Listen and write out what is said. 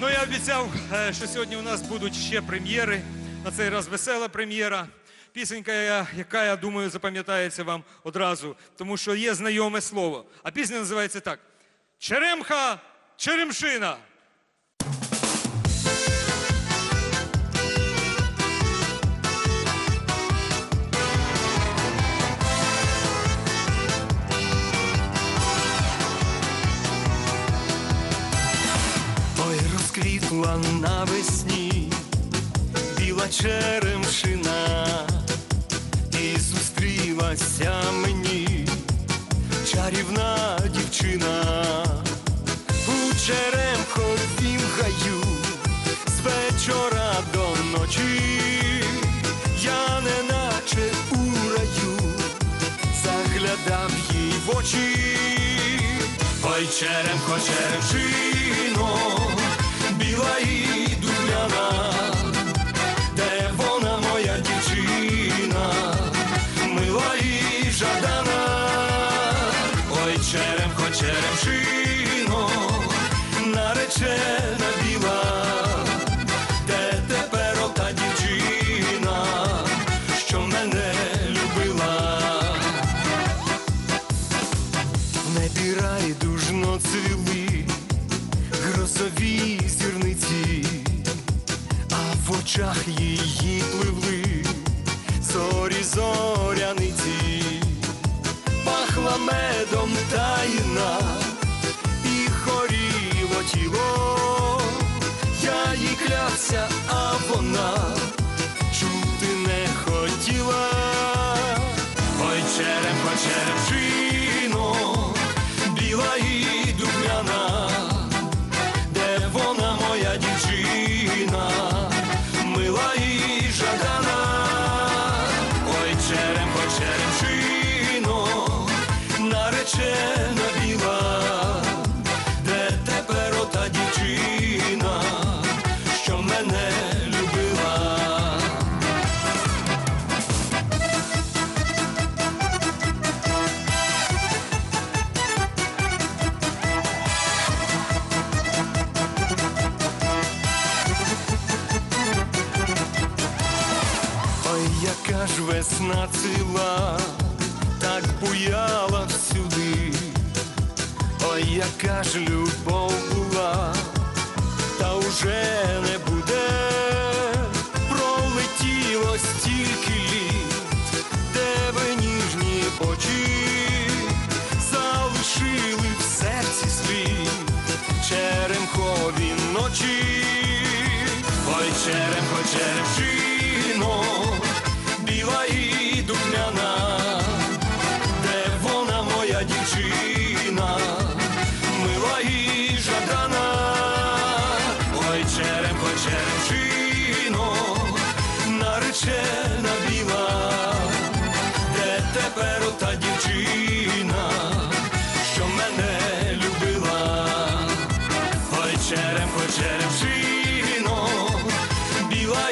Ну, я обіцяв, е, що сьогодні у нас будуть ще прем'єри. На цей раз весела прем'єра. Пісенька, яка, я думаю, запам'ятається вам одразу, тому що є знайоме слово. А пісня називається так: Черемха, Черемшина. Розквітла навесні біла черемшина, і зустрілася мені чарівна дівчина у черемховім гаю з вечора до ночі, я неначе у раю заглядав їй в очі. Ой, черемко, черемшино, і духмяна, де вона моя дівчина, мила і жадана, ой, черемко, черемшино, наречена біла, де тепер ота дівчина, що мене любила. В небі райдужно цвіли грозові зірниці, а в очах її пливли зорі зоряниці, пахла медом тайна і хоріло тіло, я їй клявся, а вона черемшино, наречена яка ж весна цвіла, так буяла всюди, ой, яка ж любов була, та уже не буде, пролетіло стільки літ, ви ніжні очі залишили в серці слід черемхові ночі. Ой, черемхо, черемшино, біла і духмяна, де вона моя дівчина, мила і жадана. Ой, черемхо, черемшино, наречена біла, де тепер ота дівчина, що мене любила. Ой, черемко, черемшино, біла